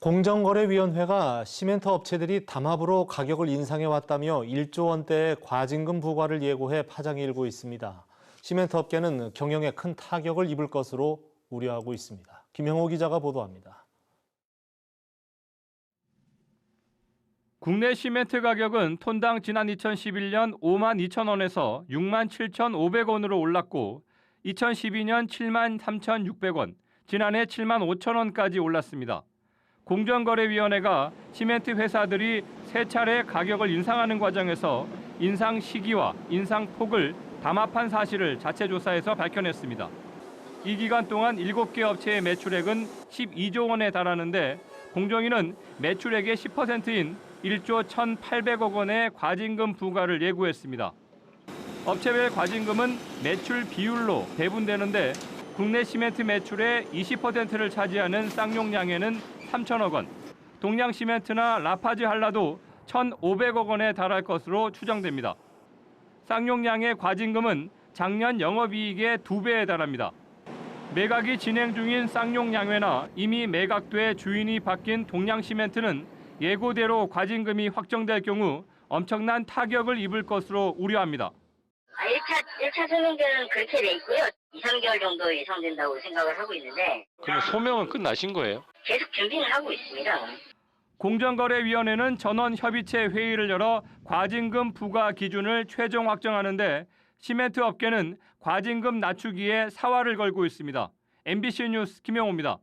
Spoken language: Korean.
공정거래위원회가 시멘트 업체들이 담합으로 가격을 인상해 왔다며 1조 원대의 과징금 부과를 예고해 파장이 일고 있습니다. 시멘트 업계는 경영에 큰 타격을 입을 것으로 우려하고 있습니다. 김형호 기자가 보도합니다. 국내 시멘트 가격은 톤당 지난 2011년 5만 2천 원에서 6만 7,500원으로 올랐고 2012년 7만 3,600원, 지난해 7만 5천 원까지 올랐습니다. 공정거래위원회가 시멘트 회사들이 세 차례 가격을 인상하는 과정에서 인상 시기와 인상 폭을 담합한 사실을 자체 조사에서 밝혀냈습니다. 이 기간 동안 7개 업체의 매출액은 12조 원에 달하는데 공정위는 매출액의 10%인 1조 1,800억 원의 과징금 부과를 예고했습니다. 업체별 과징금은 매출 비율로 배분되는데 국내 시멘트 매출의 20%를 차지하는 쌍용량에는 3천억 원, 동양 시멘트나 라파지 한라도 1,500억 원에 달할 것으로 추정됩니다. 쌍용량의 과징금은 작년 영업이익의 두 배에 달합니다. 매각이 진행 중인 쌍용양회나 이미 매각돼 주인이 바뀐 동양시멘트는 예고대로 과징금이 확정될 경우 엄청난 타격을 입을 것으로 우려합니다. 아, 1차, 1차 소명결은 그렇게 돼 있고요. 2, 3개월 정도 예상된다고 생각을 하고 있는데, 그럼 소명은 끝나신 거예요? 계속 준비는 하고 있습니다. 공정거래위원회는 전원 협의체 회의를 열어 과징금 부과 기준을 최종 확정하는데 시멘트 업계는 과징금 낮추기에 사활을 걸고 있습니다. MBC 뉴스 김영호입니다.